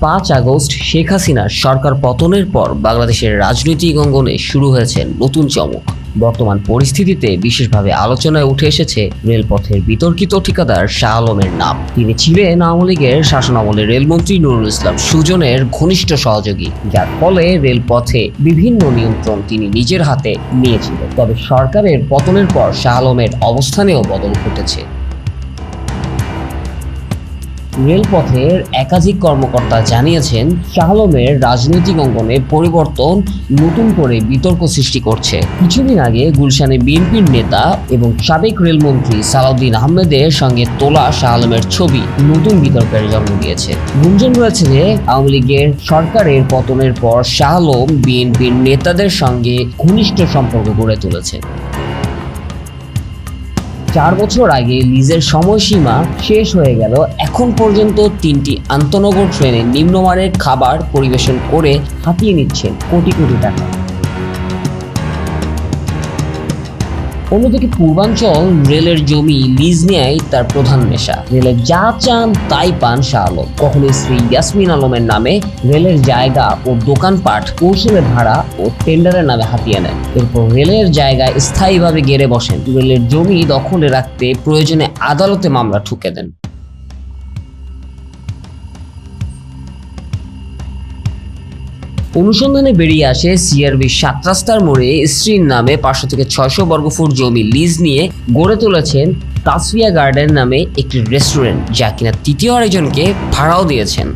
পাঁচ আগস্ট শেখ হাসিনার সরকার পতনের পর বাংলাদেশের রাজনৈতিক অঙ্গনে শুরু হয়েছে নতুন চমক। বর্তমান পরিস্থিতিতে বিশেষভাবে আলোচনায় উঠে এসেছে রেলপথের বিতর্কিত ঠিকাদার শাহ আলমের নাম। তিনি ছিলেন আওয়ামী লীগের শাসনামলে রেলমন্ত্রী নুরুল ইসলাম সুজনের ঘনিষ্ঠ সহযোগী, যার ফলে রেলপথে বিভিন্ন নিয়ন্ত্রণ তিনি নিজের হাতে নিয়েছিলেন। তবে সরকারের পতনের পর শাহ আলমের অবস্থানেও বদল ঘটেছে। রেলপথের একাধিক কর্মকর্তা জানিয়েছেন শাহ আলমের রাজনৈতিক অঙ্গনে পরিবর্তন নতুন করে বিতর্ক সৃষ্টি করছে। কিছুদিন আগে গুলশানে বিএনপির নেতা এবং সাবেক রেলমন্ত্রী সালাউদ্দিন আহমেদের সঙ্গে তোলা শাহ আলমের ছবি নতুন বিতর্কের জন্ম দিয়েছে। গুঞ্জন রয়েছে যে, আওয়ামী লীগের সরকারের পতনের পর শাহ আলম বিএনপির নেতাদের সঙ্গে ঘনিষ্ঠ সম্পর্ক গড়ে তুলেছে। চার বছর আগে লিজের সময়সীমা শেষ হয়ে গেল। এখন পর্যন্ত তিনটি আন্তনগর ট্রেনে নিম্নমানের খাবার পরিবেশন করে হাতিয়ে নিচ্ছেন কোটি কোটি টাকা। অন্যদিকে পূর্বাঞ্চল রেলের জমি লিজ নেয় তার প্রধান নেশা। রেলের যা চান তাই পান শাহ আলম। কখনো শ্রী ইয়াসমিন আলমের নামে রেলের জায়গা ও দোকানপাট, কৌশলে ভাড়া ও টেন্ডারের নামে হাতিয়ে নেন। এরপর রেলের জায়গায় স্থায়ীভাবে গেড়ে বসেন। রেলের জমি দখলে রাখতে প্রয়োজনে আদালতে মামলা ঠুকে দেন। অনুসন্ধানে বেরিয়ে আসে সিআরবি সাত রাস্তার মোড়ে। স্ত্রীর নামে পাঁচশো থেকে ছয়শো বর্গফুট জমি লিজ নিয়ে গড়ে তুলেছেন তাসফিয়া গার্ডেন নামে একটি রেস্টুরেন্ট, যা কিনা তৃতীয় আরেকজনকে ভাড়াও দিয়েছেন।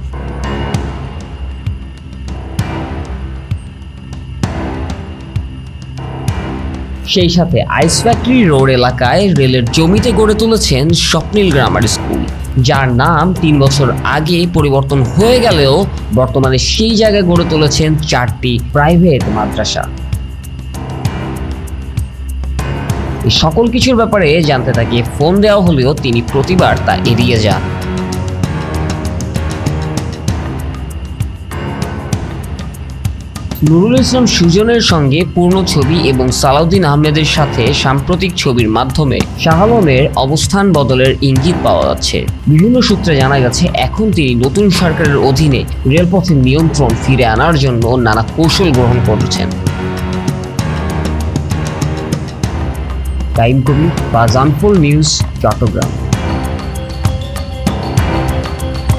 সেই সাথে আইস ফ্যাক্টরি রোড এলাকায় রেলের জমিতে গড়ে তুলেছেন স্বপ্নিল গ্রামার স্কুল। যার নাম তিন বছর আগে পরিবর্তন হয়ে গেলেও বর্তমানে সেই জায়গায় গড়ে তুলেছেন চারটি প্রাইভেট মাদ্রাসা। সকল কিছুর ব্যাপারে জানতে তাকে ফোন দেওয়া হলেও তিনি প্রতিবার তা এড়িয়ে যান। নুরুল ইসলাম সুজনের সঙ্গে পূর্ণ ছবি এবং সালাউদ্দিন আহমেদের সাথে সাম্প্রতিক ছবির মাধ্যমে শাহ আলমের অবস্থান বদলের ইঙ্গিত পাওয়া যাচ্ছে। বিভিন্ন সূত্রে জানা গেছে, এখন তিনি নতুন সরকারের অধীনে রেলপথের নিয়ন্ত্রণ ফিরে আনার জন্য নানা কৌশল গ্রহণ করছেন। টাইম কবি বা জানফুল নিউজ, চট্টগ্রাম।